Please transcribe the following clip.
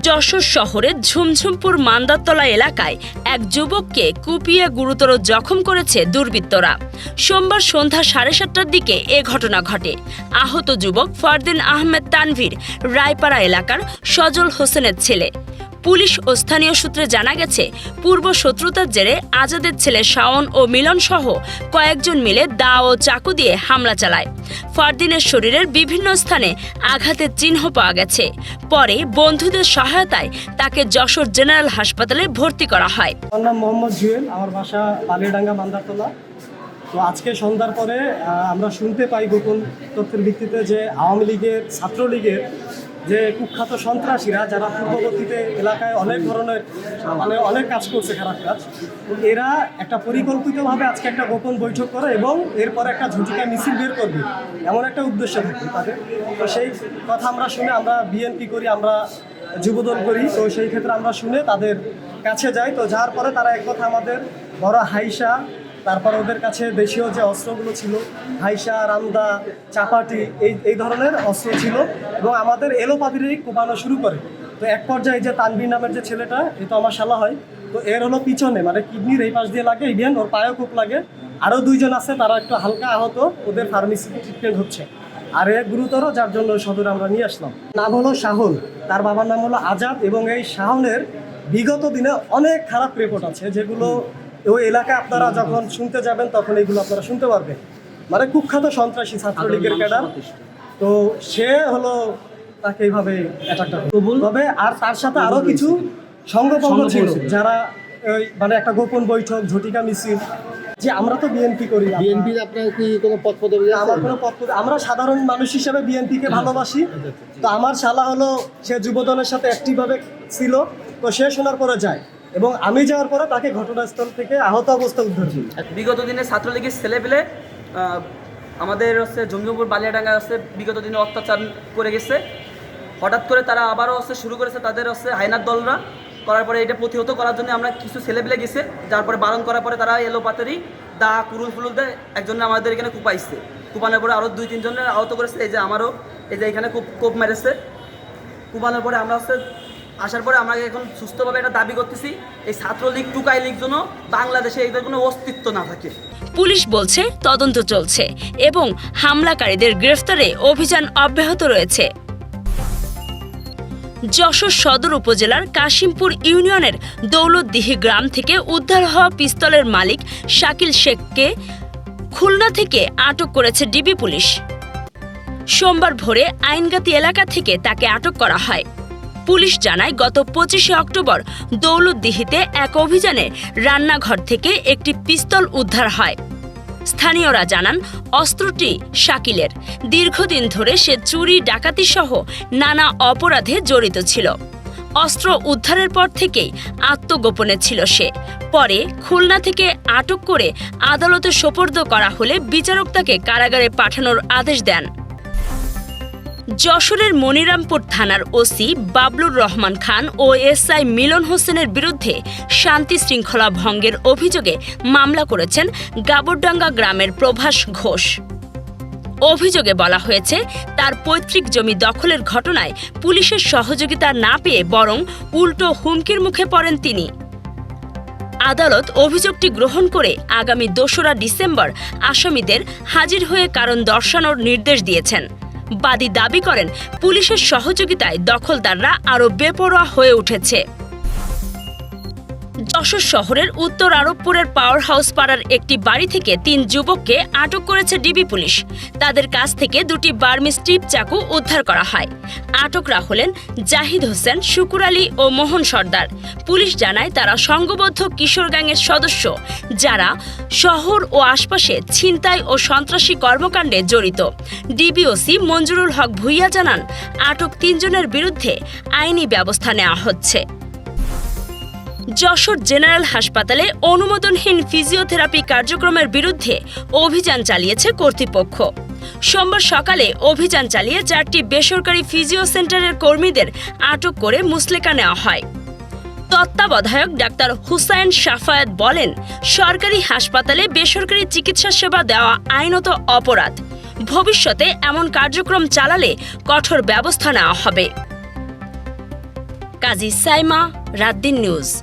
যশোর শহরের ঝুমঝুমপুর মান্দারতলা এলাকায় এক যুবককে কুপিয়ে গুরুতর জখম করেছে দুর্বৃত্তরা। সোমবার সন্ধ্যা সাড়ে সাতটার দিকে এ ঘটনা ঘটে। আহত যুবক ফরদিন আহমেদ তানভীর, রায়পাড়া এলাকার সজল হোসেনের ছেলে। পুলিশ ও স্থানীয় সূত্রে জানা গেছে, পূর্ব শত্রুতার জেরে আজাদের ছেলে শাওন ও মিলন সহ কয়েকজন মিলে দা ও চাকু দিয়ে হামলা চালায়। ফারদিনের শরীরের বিভিন্ন স্থানে আঘাতের চিহ্ন পাওয়া গেছে। পরে বন্ধুদের সহায়তায় তাকে যশোর জেনারেল হাসপাতালে ভর্তি করা হয়। আমার নাম মোহাম্মদ জুয়েল, আমার বাসা পালিয়াডাঙ্গা মান্দারতলা তো আজকে সন্ধ্যার পরে আমরা শুনতে পাই গোপন তথ্যের ভিত্তিতে যে আওয়ামী লীগের, ছাত্রলীগের যে কুখ্যাত সন্ত্রাসীরা যারা পূর্ববর্তীতে এলাকায় অনেক ধরনের মানে অনেক কাজ করছে খারাপ কাজ, এরা একটা পরিকল্পিতভাবে আজকে একটা গোপন বৈঠক করে এবং এরপরে একটা ঝুঁটিকা মিছিল বের করবে, এমন একটা উদ্দেশ্য থাকে তাদের। তো সেই কথা আমরা শুনে আমরা বিএনপি করি, আমরা যুবদল করি, তো সেই ক্ষেত্রে আমরা শুনে তাদের কাছে যাই। তো যাওয়ার পরে তারা এক কথা আমাদের, বড় হাইসা তারপর ওদের কাছে দেশীয় যে অস্ত্রগুলো ছিল হাইসা রামদা, চাপাটি, এই এই ধরনের অস্ত্র ছিল এবং আমাদের এলোপাতিরেই কোপানো শুরু করে। তো এক পর্যায়ে যে তানভীর নামের যে ছেলেটা, এ তো আমার শালা হয়, তো এর হলো পিছনে মানে কিডনির এই পাশ দিয়ে লাগে, ইভেন ওর পায়েও খুব লাগে। আরও দুইজন আছে, তারা একটু হালকা আহত, ওদের ফার্মেসি ট্রিটমেন্ট হচ্ছে। আর এ গুরুতর, যার জন্য সদর আমরা নিয়ে আসলাম। নাম হলো শাহন তার বাবার নাম হলো আজাদ এবং এই শাহনের বিগত দিনে অনেক খারাপ রেকর্ড আছে, যেগুলো ওই এলাকায় আপনারা যখন শুনতে যাবেন তখন এগুলো আপনারা শুনতে পারবেন। মানে কুখ্যাত সন্ত্রাসী ছাত্রলীগের ক্যাডার। তো সে হলো তাকে এইভাবে অ্যাটাকটা তবে আর তার সাথে আরও কিছু সংঘবঙ্গ ছিল যারা ওই মানে একটা গোপন বৈঠক ঝটিকা মিছিল যে আমরা তো বিএনপি করি বিএনপি আপনার কি কোনো পদ পদবি আমার কোনো পদ পদ- আমরা সাধারণ মানুষ হিসেবে বিএনপিকে ভালোবাসি। তো আমার শালা হলো সে যুবদলের সাথে অ্যাক্টিভভাবে ছিল। তো সে শোনার পরে যায়। এবং আমি যাওয়ার পরে তাকে ঘটনাস্থল থেকে আহত অবস্থা উদ্ধার করি। বিগত দিনে ছাত্রলীগের ছেলেপেলে আমাদের হচ্ছে জঙ্গিপুর বালিয়াডাঙ্গা হচ্ছে বিগত দিনে অত্যাচার করে গেছে। হঠাৎ করে তারা আবারও হচ্ছে শুরু করেছে তাদের হচ্ছে হাইনার দলরা। করার পরে এটা প্রতিহত করার জন্য আমরা কিছু ছেলেপেলে গেছে। যার পরে বারণ করার পরে তারা এলো পাতারি, দা, কুরুল ফুলুল দেয় একজন আমাদের এখানে কুপাইছে কুপানোর পরে আরও দুই তিনজনের আহত করেছে। এই যে আমারও, এই যে এখানে খুব কোপ মেরেছে। কুপানোর পরে আমরা হচ্ছে আসার পরে আমরা এখন সুস্থভাবে এটা দাবি করতেছি, এই ছাত্রলীগ টুকাই লীগ জন্য বাংলাদেশে এদের কোনো অস্তিত্ব না থাকে। পুলিশ বলছে, তদন্ত চলছে এবং হামলাকারীদের গ্রেফতারে অভিযান অব্যাহত রয়েছে। যশোর সদর উপজেলার কাশিমপুর ইউনিয়নের দৌলতদিহি গ্রাম থেকে উদ্ধার হওয়া পিস্তলের মালিক শাকিল শেখকে খুলনা থেকে আটক করেছে ডিবি পুলিশ। সোমবার ভোরে আইনগাতি এলাকা থেকে তাকে আটক করা হয়। পুলিশ জানায়, গত পঁচিশে অক্টোবর দৌলতদিহিতে এক অভিযানে রান্নাঘর থেকে একটি পিস্তল উদ্ধার হয়। স্থানীয়রা জানান, অস্ত্রটি শাকিলের। দীর্ঘদিন ধরে সে চুরি, ডাকাতি সহ নানা অপরাধে জড়িত ছিল। অস্ত্র উদ্ধারের পর থেকেই আত্মগোপনে ছিল সে। পরে খুলনা থেকে আটক করে আদালতে সোপর্দ করা হলে বিচারক তাকে কারাগারে পাঠানোর আদেশ দেন। যশোরের মনিরামপুর থানার ওসি বাবলুর রহমান খান ও এসআই মিলন হোসেনের বিরুদ্ধে শান্তি শৃঙ্খলা ভঙ্গের অভিযোগে মামলা করেছেন গাবরডাঙ্গা গ্রামের প্রভাস ঘোষ। অভিযোগে বলা হয়েছে, তার পৈতৃক জমি দখলের ঘটনায় পুলিশের সহযোগিতা না পেয়ে বরং উল্টো হুমকির মুখে পড়েন তিনি। আদালত অভিযোগটি গ্রহণ করে আগামী দোসরা ডিসেম্বর আসামিদের হাজির হয়ে কারণ দর্শানোর নির্দেশ দিয়েছেন। বাদী দাবি করেন পুলিশের সহযোগিতায় দখলদাররা আরও বেপরোয়া হয়ে উঠেছে। যশোর শহরের উত্তর আরবপুরের পাওয়ার হাউস পাড়ার একটি বাড়ি থেকে তিন যুবককে আটক করেছে ডিবি পুলিশ। তাদের কাছ থেকে দুটি বার্মি স্ট্রিপ চাকু উদ্ধার করা হয়। আটকরা হলেন জাহিদ হোসেন, শুকুর আলী ও মোহন সর্দার। পুলিশ জানায় তারা সংঘবদ্ধ কিশোর গ্যাংয়ের সদস্য, যারা শহর ও আশপাশে ছিনতাই ও সন্ত্রাসী কর্মকাণ্ডে জড়িত। ডিবিওসি মঞ্জুরুল হক ভুইয়া জানান, আটক তিনজনের বিরুদ্ধে আইনি ব্যবস্থা নেওয়া হচ্ছে। যশোর জেনারেল হাসপাতালে অনুমোদনহীন ফিজিওথেরাপি কার্যক্রমের বিরুদ্ধে অভিযান চালিয়েছে কর্তৃপক্ষ। সোমবার সকালে অভিযান চালিয়ে চারটি বেসরকারি ফিজিও সেন্টারের কর্মীদের আটক করে মুসলেকা নেওয়া হয়। তত্ত্বাবধায়ক ডাক্তার হুসাইন সাফায়াত বলেন, সরকারি হাসপাতালে বেসরকারি চিকিৎসা সেবা দেওয়া আইনত অপরাধ। ভবিষ্যতে এমন কার্যক্রম চালালে কঠোর ব্যবস্থা নেওয়া হবে। কাজী সাইমা রাতদিন নিউজ।